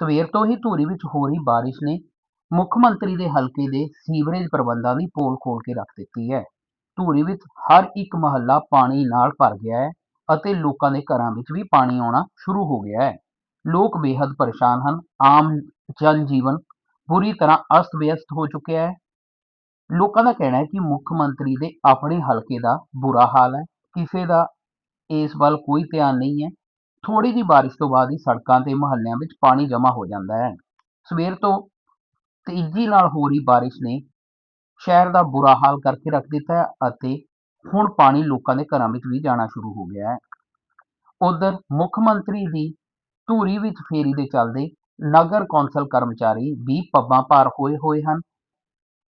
ਸਵੇਰ ਤੋਂ ਹੀ ਧੂਰੀ ਵਿੱਚ ਹੋ ਰਹੀ ਬਾਰਿਸ਼ ਨੇ ਮੁੱਖ ਮੰਤਰੀ ਦੇ ਹਲਕੇ ਦੇ ਸੀਵਰੇਜ ਪ੍ਰਬੰਧਾਂ ਦੀ ਪੋਲ ਖੋਲ ਕੇ ਰੱਖ ਦਿੱਤੀ ਹੈ। ਧੂਰੀ ਵਿੱਚ ਹਰ ਇੱਕ ਮਹੱਲਾ ਪਾਣੀ ਨਾਲ ਭਰ ਗਿਆ ਹੈ ਅਤੇ ਲੋਕਾਂ ਦੇ ਘਰਾਂ ਵਿੱਚ ਵੀ ਪਾਣੀ ਆਉਣਾ ਸ਼ੁਰੂ ਹੋ ਗਿਆ ਹੈ। ਲੋਕ ਬੇहद ਪਰੇਸ਼ਾਨ ਹਨ। ਆਮ ਜਨ ਜੀਵਨ ਬੁਰੀ ਤਰ੍ਹਾਂ ਅਸਤ-ਵਿਅਸਤ ਹੋ ਚੁੱਕਿਆ ਹੈ। ਲੋਕਾਂ ਦਾ ਕਹਿਣਾ ਹੈ ਕਿ ਮੁੱਖ ਮੰਤਰੀ ਦੇ ਆਪਣੇ ਹਲਕੇ ਦਾ ਬੁਰਾ ਹਾਲ ਹੈ। ਕਿਸੇ ਦਾ ਇਸ ਵੱਲ ਕੋਈ ਧਿਆਨ ਨਹੀਂ ਹੈ। ਥੋੜੀ ਜਿਹੀ ਬਾਰਿਸ਼ ਤੋਂ ਬਾਅਦ ਹੀ ਸੜਕਾਂ ਤੇ ਮੁਹੱਲਿਆਂ ਵਿੱਚ ਪਾਣੀ ਜਮ੍ਹਾਂ ਹੋ ਜਾਂਦਾ ਹੈ। ਸਵੇਰ ਤੋਂ ਤੇਜ਼ੀ ਨਾਲ ਹੋ ਰਹੀ ਬਾਰਿਸ਼ ਨੇ ਸ਼ਹਿਰ ਦਾ ਬੁਰਾ ਹਾਲ ਕਰਕੇ ਰੱਖ ਦਿੱਤਾ ਹੈ ਅਤੇ ਹੁਣ ਪਾਣੀ ਲੋਕਾਂ ਦੇ ਘਰਾਂ ਵਿੱਚ ਵੀ ਜਾਣਾ ਸ਼ੁਰੂ ਹੋ ਗਿਆ ਹੈ। ਉਧਰ ਮੁੱਖ ਮੰਤਰੀ ਦੀ ਧੂਰੀ ਵਿੱਚ ਫੇਰੀ ਦੇ ਚੱਲਦੇ ਨਗਰ ਕੌਂਸਲ ਕਰਮਚਾਰੀ ਵੀ ਪੱਬਾਂ ਭਾਰ ਹੋਏ ਹੋਏ ਹਨ।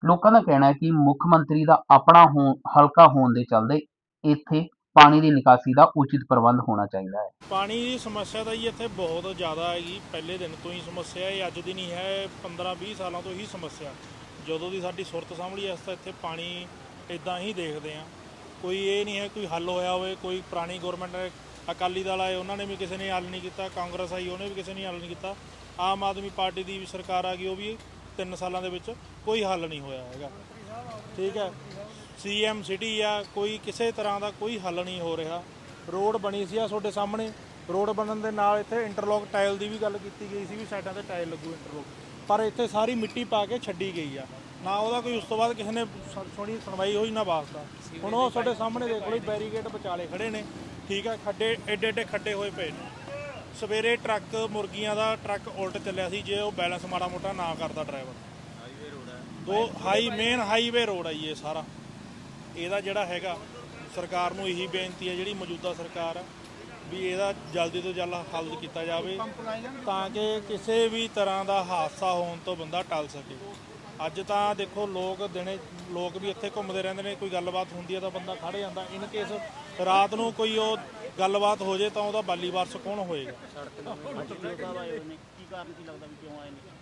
ਲੋਕਾਂ ਦਾ ਕਹਿਣਾ ਹੈ ਕਿ ਮੁੱਖ ਮੰਤਰੀ ਦਾ ਆਪਣਾ ਹੋ ਹਲਕਾ ਹੋਣ ਦੇ ਚੱਲਦੇ ਇੱਥੇ ਪਾਣੀ ਦੀ ਨਿਕਾਸੀ ਦਾ ਉਚਿਤ ਪ੍ਰਬੰਧ ਹੋਣਾ ਚਾਹੀਦਾ ਹੈ। ਪਾਣੀ ਦੀ ਸਮੱਸਿਆ ਤਾਂ ਜੀ ਇੱਥੇ ਬਹੁਤ ਜ਼ਿਆਦਾ ਹੈਗੀ। ਪਹਿਲੇ ਦਿਨ ਤੋਂ ਹੀ ਸਮੱਸਿਆ ਹੈ ਇਹ ਅੱਜ ਦੀ ਨਹੀਂ ਹੈ 15-20 ਸਾਲਾਂ ਤੋਂ ਹੀ ਸਮੱਸਿਆ। ਜਦੋਂ ਦੀ ਸਾਡੀ ਸੁਰਤ ਸਾਂਭਲੀ ਇਸ ਤਾਂ ਇੱਥੇ ਪਾਣੀ ਇਦਾਂ ਹੀ ਦੇਖਦੇ ਆ ਕੋਈ ਇਹ ਨਹੀਂ ਹੈ, ਕੋਈ ਹੱਲ ਹੋਇਆ ਹੋਵੇ, ਕੋਈ ਪੁਰਾਣੀ ਗਵਰਨਮੈਂਟ ਅਕਾਲੀ ਦਲ ਆਏ, ਉਹਨਾਂ ਨੇ ਵੀ ਕਿਸੇ ਨੇ ਹੱਲ ਨਹੀਂ ਕੀਤਾ, ਕਾਂਗਰਸ ਆਈ, ਉਹਨੇ ਵੀ ਕਿਸੇ ਨੇ ਹੱਲ ਨਹੀਂ ਕੀਤਾ। ਆਮ ਆਦਮੀ ਪਾਰਟੀ ਦੀ ਵੀ ਸਰਕਾਰ ਆ ਗਈ, ਉਹ ਵੀ 3 ਸਾਲਾਂ ਦੇ ਵਿੱਚ ਕੋਈ ਹੱਲ ਨਹੀਂ ਹੋਇਆ ਹੈਗਾ। ਠੀਕ ਹੈ? ਸੀਐਮ ਸਿਟੀ ਆ, ਕੋਈ ਕਿਸੇ ਤਰ੍ਹਾਂ ਦਾ ਕੋਈ ਹੱਲ ਨਹੀਂ ਹੋ ਰਿਹਾ। ਰੋਡ ਬਣੀ ਸੀ ਆ ਤੁਹਾਡੇ ਸਾਹਮਣੇ। ਰੋਡ ਬਣਨ ਦੇ ਨਾਲ ਇੱਥੇ ਇੰਟਰਲੋਕ ਟਾਇਲ ਦੀ ਵੀ ਗੱਲ ਕੀਤੀ ਗਈ ਸੀ ਵੀ ਸਾਈਡਾਂ ਤੇ ਟਾਇਲ ਲੱਗੂ ਇੰਟਰਲੋਕ ਪਰ ਇੱਥੇ ਸਾਰੀ ਮਿੱਟੀ ਪਾ ਕੇ ਛੱਡੀ ਗਈ ਆ। ਨਾ ਉਹਦਾ ਕੋਈ ਉਸ ਤੋਂ ਬਾਅਦ ਕਿਸੇ ਨੇ ਸੁ- ਸੁਣੀ, ਸੁਣਵਾਈ ਹੋਈ, ਨਾ ਵਾਸਤਾ। ਹੁਣ ਉਹ ਸਾਡੇ ਸਾਹਮਣੇ ਦੇਖ ਲਓ ਬੈਰੀਕੇਡ ਵਿਚਾਲੇ ਖੜੇ ਨੇ। ਠੀਕ ਆ ਖੱਡੇ ਐਡੇ ਐਡੇ ਖੱਡੇ ਹੋਏ ਪਏ ਨੇ। ਸਵੇਰੇ ਟਰੱਕ ਮੁਰਗੀਆਂ ਦਾ ਟਰੱਕ ਉਲਟ ਚੱਲਿਆ ਸੀ ਜੇ ਉਹ ਬੈਲੈਂਸ ਮਾੜਾ ਮੋਟਾ ਨਾ ਕਰਦਾ ਡਰਾਈਵਰ। ਦੋ ਹਾਈ ਮੇਨ ਹਾਈਵੇ ਰੋਡ ਆ ਜੀ ਇਹ ਸਾਰਾ। ਇਹਦਾ ਜਿਹੜਾ ਹੈਗਾ ਸਰਕਾਰ ਨੂੰ ਇਹੀ ਬੇਨਤੀ ਹੈ ਜਿਹੜੀ ਮੌਜੂਦਾ ਸਰਕਾਰ ਵੀ ਇਹਦਾ ਜਲਦੀ ਤੋਂ ਜਲਦ ਹੱਲ ਕੀਤਾ ਜਾਵੇ ਤਾਂ ਕਿ ਕਿਸੇ ਵੀ ਤਰ੍ਹਾਂ ਦਾ ਹਾਦਸਾ ਹੋਣ ਤੋਂ ਬੰਦਾ ਟਲ ਸਕੇ। ਅੱਜ ਤਾਂ ਦੇਖੋ ਲੋਕ ਦਿਨੇ ਲੋਕ ਵੀ ਇੱਥੇ ਘੁੰਮਦੇ ਰਹਿੰਦੇ ਨੇ ਕੋਈ ਗੱਲਬਾਤ ਹੁੰਦੀ ਹੈ ਤਾਂ ਬੰਦਾ ਖੜ ਜਾਂਦਾ। ਇਨ ਕੇਸ ਰਾਤ ਨੂੰ ਕੋਈ ਉਹ ਗੱਲਬਾਤ ਹੋ ਜੇ ਤਾਂ ਉਹਦਾ ਬਾਲੀ ਵਾਰਸ ਕੌਣ ਹੋਏਗਾ?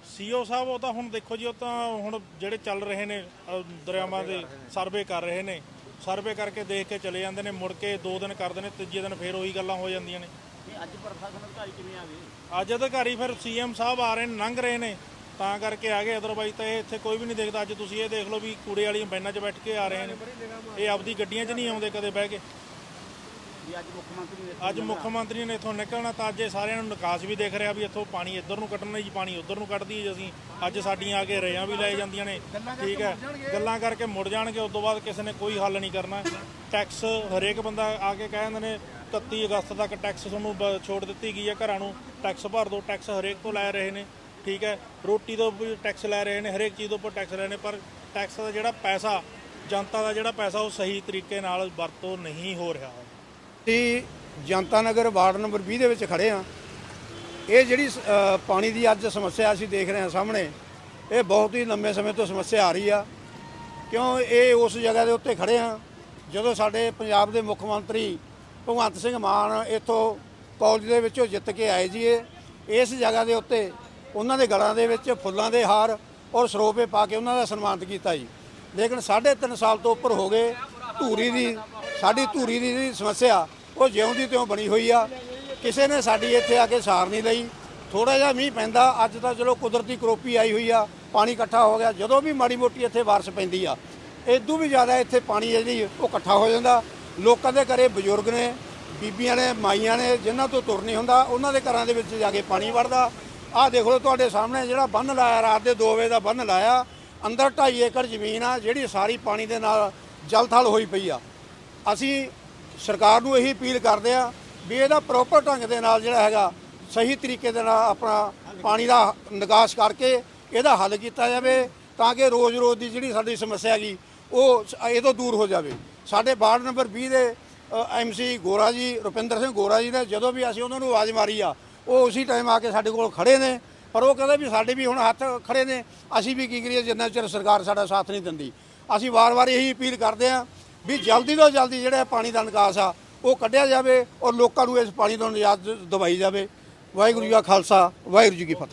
ਸੀਓ ਸਾਹਿਬ ਉਹ ਤਾਂ ਹੁਣ ਦੇਖੋ ਜੀ ਉਹ ਤਾਂ ਹੁਣ ਜਿਹੜੇ ਚੱਲ ਰਹੇ ਨੇ ਅਹ, ਦਰਿਆਵਾਂ ਦੇ ਸਰਵੇ ਕਰ ਰਹੇ ਨੇ ਸਰਵੇ ਕਰਕੇ ਦੇਖ ਕੇ ਚਲੇ ਜਾਂਦੇ ਨੇ ਮੁੜ ਕੇ 2 ਦਿਨ ਕਰਦੇ ਨੇ ਤੀਜੇ ਦਿਨ ਫੇਰ ਉਹੀ ਗੱਲਾਂ ਹੋ ਜਾਂਦੀਆਂ ਨੇ। ਅੱਜ ਪ੍ਰਸ਼ਾਸਨ ਅਧਿਕਾਰੀ ਕਿਵੇਂ ਆ ਗਏ? ਅੱਜ ਅਧਿਕਾਰੀ ਫਿਰ ਸੀਐਮ ਸਾਹਿਬ ਆ ਰਹੇ ਨੇ ਲੰਘ ਰਹੇ ਨੇ। ਤਾਂ ਕਰਕੇ ਆ ਗਏ। ਅਦਰਵਾਈਜ਼ ਤਾਂ ਇਹ ਇੱਥੇ ਕੋਈ ਵੀ ਨਹੀਂ ਦੇਖਦਾ। ਅੱਜ ਤੁਸੀਂ ਇਹ ਦੇਖ ਲਓ ਵੀ ਕੂੜੇ ਵਾਲੀਆਂ ਬੈਨਾਂ 'ਚ ਬੈਠ ਕੇ ਆ ਰਹੇ ਨੇ। ਇਹ ਆਪਦੀ ਗੱਡੀਆਂ 'ਚ ਨਹੀਂ ਆਉਂਦੇ ਕਦੇ ਬਹਿ ਕੇ। ਵੀ ਅੱਜ ਮੁੱਖ ਮੰਤਰੀ ਨੇ ਅੱਜ ਮੁੱਖ ਮੰਤਰੀ ਨੇ ਇੱਥੋਂ ਨਿਕਲਣਾ ਤਾਂ ਅੱਜ ਇਹ ਸਾਰਿਆਂ ਨੂੰ ਨਿਕਾਸ ਵੀ ਦੇਖ ਰਿਹਾ ਵੀ ਇੱਥੋਂ ਪਾਣੀ ਇੱਧਰ ਨੂੰ ਕੱਢਣਾ ਜੀ ਪਾਣੀ ਉੱਧਰ ਨੂੰ ਕੱਢਦੀ ਜੀ ਅਸੀਂ। ਅੱਜ ਸਾਡੀਆਂ ਆ ਕੇ ਰੇਆਂ ਵੀ ਲੈ ਜਾਂਦੀਆਂ ਨੇ। ਠੀਕ ਹੈ। ਗੱਲਾਂ ਕਰਕੇ ਮੁੜ ਜਾਣਗੇ ਉਸ ਤੋਂ ਬਾਅਦ ਕਿਸੇ ਨੇ ਕੋਈ ਹੱਲ ਨਹੀਂ ਕਰਨਾ। ਟੈਕਸ ਹਰੇਕ ਬੰਦਾ ਆ ਕੇ ਕਹਿ ਦਿੰਦੇ ਨੇ 31 ਅਗਸਤ ਤੱਕ ਟੈਕਸ ਤੁਹਾਨੂੰ ਛੋਟ ਦਿੱਤੀ ਗਈ ਹੈ ਘਰਾਂ ਨੂੰ। ਟੈਕਸ ਭਰ ਦਿਓ। ਟੈਕਸ ਹਰੇਕ ਤੋਂ ਲੈ ਰਹੇ ਨੇ। ਠੀਕ ਹੈ, ਰੋਟੀ ਤੋਂ ਵੀ ਟੈਕਸ ਲੈ ਰਹੇ ਨੇ, ਹਰੇਕ ਚੀਜ਼ ਤੋਂ ਉੱਪਰ ਟੈਕਸ ਲੈ ਰਹੇ ਨੇ, ਪਰ ਟੈਕਸ ਦਾ ਜਿਹੜਾ ਪੈਸਾ, ਜਨਤਾ ਦਾ ਜਿਹੜਾ ਪੈਸਾ ਉਹ ਸਹੀ ਤਰੀਕੇ ਨਾਲ ਵਰਤੋਂ ਨਹੀਂ ਹੋ ਰਿਹਾ। ਹੈ ਅਸੀਂ ਜਨਤਾ ਨਗਰ ਵਾਰਡ ਨੰਬਰ 20 ਦੇ ਵਿੱਚ ਖੜੇ ਆ ਇਹ ਜਿਹੜੀ ਪਾਣੀ ਦੀ ਅੱਜ ਸਮੱਸਿਆ ਅਸੀਂ ਦੇਖ ਰਹੇ ਹਾਂ ਸਾਹਮਣੇ, ਇਹ ਬਹੁਤ ਹੀ ਲੰਮੇ ਸਮੇਂ ਤੋਂ ਸਮੱਸਿਆ ਆ ਰਹੀ ਆ। ਕਿਉਂ ਇਹ ਉਸ ਜਗ੍ਹਾ ਦੇ ਉੱਤੇ ਖੜੇ ਆ ਜਦੋਂ ਸਾਡੇ ਪੰਜਾਬ ਦੇ ਮੁੱਖ ਮੰਤਰੀ ਭਗਵੰਤ ਸਿੰਘ ਮਾਨ ਇੱਥੋਂ ਕਾਲਜ ਦੇ ਵਿੱਚੋਂ ਜਿੱਤ ਕੇ ਆਏ ਜੀ ਇਹ, ਇਸ ਜਗ੍ਹਾ ਦੇ ਉੱਤੇ ਉਹਨਾਂ ਦੇ ਗਲਾਂ ਦੇ ਵਿੱਚ ਫੁੱਲਾਂ ਦੇ ਹਾਰ ਔਰ ਸਰੋਪੇ ਪਾ ਕੇ ਉਹਨਾਂ ਦਾ ਸਨਮਾਨਿਤ ਕੀਤਾ ਜੀ। ਲੇਕਿਨ 3.5 ਸਾਲ ਤੋਂ ਉੱਪਰ ਹੋ ਗਏ, ਧੂਰੀ ਦੀ, ਸਾਡੀ ਧੂਰੀ ਦੀ ਜਿਹੜੀ ਸਮੱਸਿਆ, ਉਹ ਜਿਉਂ ਦੀ ਤਿਉਂ ਬਣੀ ਹੋਈ ਆ। ਕਿਸੇ ਨੇ ਸਾਡੀ ਇੱਥੇ ਆ ਕੇ ਸਾਰ ਨਹੀਂ ਲਈ। ਥੋੜਾ ਜਿਹਾ ਮੀਂਹ ਪੈਂਦਾ, ਅੱਜ ਤਾਂ ਚਲੋ ਕੁਦਰਤੀ ਕਰੋਪੀ ਆਈ ਹੋਈ ਆ, ਪਾਣੀ ਇਕੱਠਾ ਹੋ ਗਿਆ। ਜਦੋਂ ਵੀ ਮਾੜੀ ਮੋਟੀ ਇੱਥੇ ਬਾਰਿਸ਼ ਪੈਂਦੀ ਆ ਇਦੋਂ ਵੀ ਜ਼ਿਆਦਾ ਇੱਥੇ ਪਾਣੀ ਜਿਹੜੀ ਉਹ ਇਕੱਠਾ ਹੋ ਜਾਂਦਾ। ਲੋਕਾਂ ਦੇ ਘਰੇ ਬਜ਼ੁਰਗ ਨੇ, ਬੀਬੀਆਂ ਨੇ, ਮਾਈਆਂ ਨੇ, ਜਿਨ੍ਹਾਂ ਤੋਂ ਤੁਰ ਨਹੀਂ ਹੁੰਦਾ, ਉਹਨਾਂ ਦੇ ਘਰਾਂ ਦੇ ਵਿੱਚ ਜਾ ਕੇ ਪਾਣੀ ਵੜਦਾ। ਆਹ ਦੇਖ ਲਓ ਤੁਹਾਡੇ ਸਾਹਮਣੇ ਜਿਹੜਾ ਬੰਨ ਲਾਇਆ, ਰਾਤ ਦੇ 2 ਵਜੇ ਦਾ ਬੰਨ ਲਾਇਆ, ਅੰਦਰ 2.5 ਏਕੜ ਜ਼ਮੀਨ ਆ, ਜਿਹੜੀ ਸਾਰੀ ਪਾਣੀ ਦੇ ਨਾਲ ਜਲਥਲ ਹੋਈ ਪਈ ਆ। ਅਸੀਂ ਸਰਕਾਰ ਨੂੰ ਇਹੀ ਅਪੀਲ ਕਰਦੇ ਆ ਵੀ ਇਹਦਾ ਪ੍ਰੋਪਰ ਢੰਗ ਦੇ ਨਾਲ ਜਿਹੜਾ ਹੈਗਾ, ਸਹੀ ਤਰੀਕੇ ਦੇ ਨਾਲ ਆਪਣਾ ਪਾਣੀ ਦਾ ਨਿਕਾਸ ਕਰਕੇ ਇਹਦਾ ਹੱਲ ਕੀਤਾ ਜਾਵੇ, ਤਾਂ ਕਿ ਰੋਜ਼-ਰੋਜ਼ ਦੀ ਜਿਹੜੀ ਸਾਡੀ ਸਮੱਸਿਆ ਹੈਗੀ, ਉਹ ਇਹ ਤੋਂ ਦੂਰ ਹੋ ਜਾਵੇ। ਸਾਡੇ ਵਾਰਡ ਨੰਬਰ 20 ਦੇ ਐਮਸੀ ਗੋਰਾ ਜੀ, ਰੁਪਿੰਦਰ ਸਿੰਘ ਗੋਰਾ ਜੀ ਨੇ ਜਦੋਂ ਵੀ ਅਸੀਂ ਉਹਨਾਂ ਨੂੰ ਆਵਾਜ਼ ਮਾਰੀ ਆ ਉਹ ਉਸੇ ਟਾਈਮ ਆ ਕੇ ਸਾਡੇ ਕੋਲ ਖੜੇ ਨੇ। ਪਰ ਉਹ ਕਹਿੰਦਾ ਵੀ ਸਾਡੇ ਵੀ ਹੁਣ ਹੱਥ ਖੜੇ ਨੇ। ਅਸੀਂ ਵੀ ਕੀ ਕਰੀਏ, ਜਿੰਨਾ ਚਿਰ ਸਰਕਾਰ ਸਾਡਾ ਸਾਥ ਨਹੀਂ ਦਿੰਦੀ। ਅਸੀਂ ਵਾਰ-ਵਾਰ ਇਹੀ ਅਪੀਲ ਕਰਦੇ ਆ ਵੀ ਜਲਦੀ ਤੋਂ ਜਲਦੀ ਜਿਹੜਾ ਪਾਣੀ ਦਾ ਨਿਕਾਸ ਆ, ਉਹ ਕੱਢਿਆ ਜਾਵੇ ਔਰ ਲੋਕਾਂ ਨੂੰ ਇਸ ਪਾਣੀ ਤੋਂ ਨਿਜਾਤ ਦਿਵਾਈ ਜਾਵੇ। ਵਾਹਿਗੁਰੂ ਜੀ ਕਾ ਖਾਲਸਾ, ਵਾਹਿਗੁਰੂ ਜੀ ਕੀ ਫਤਿਹ।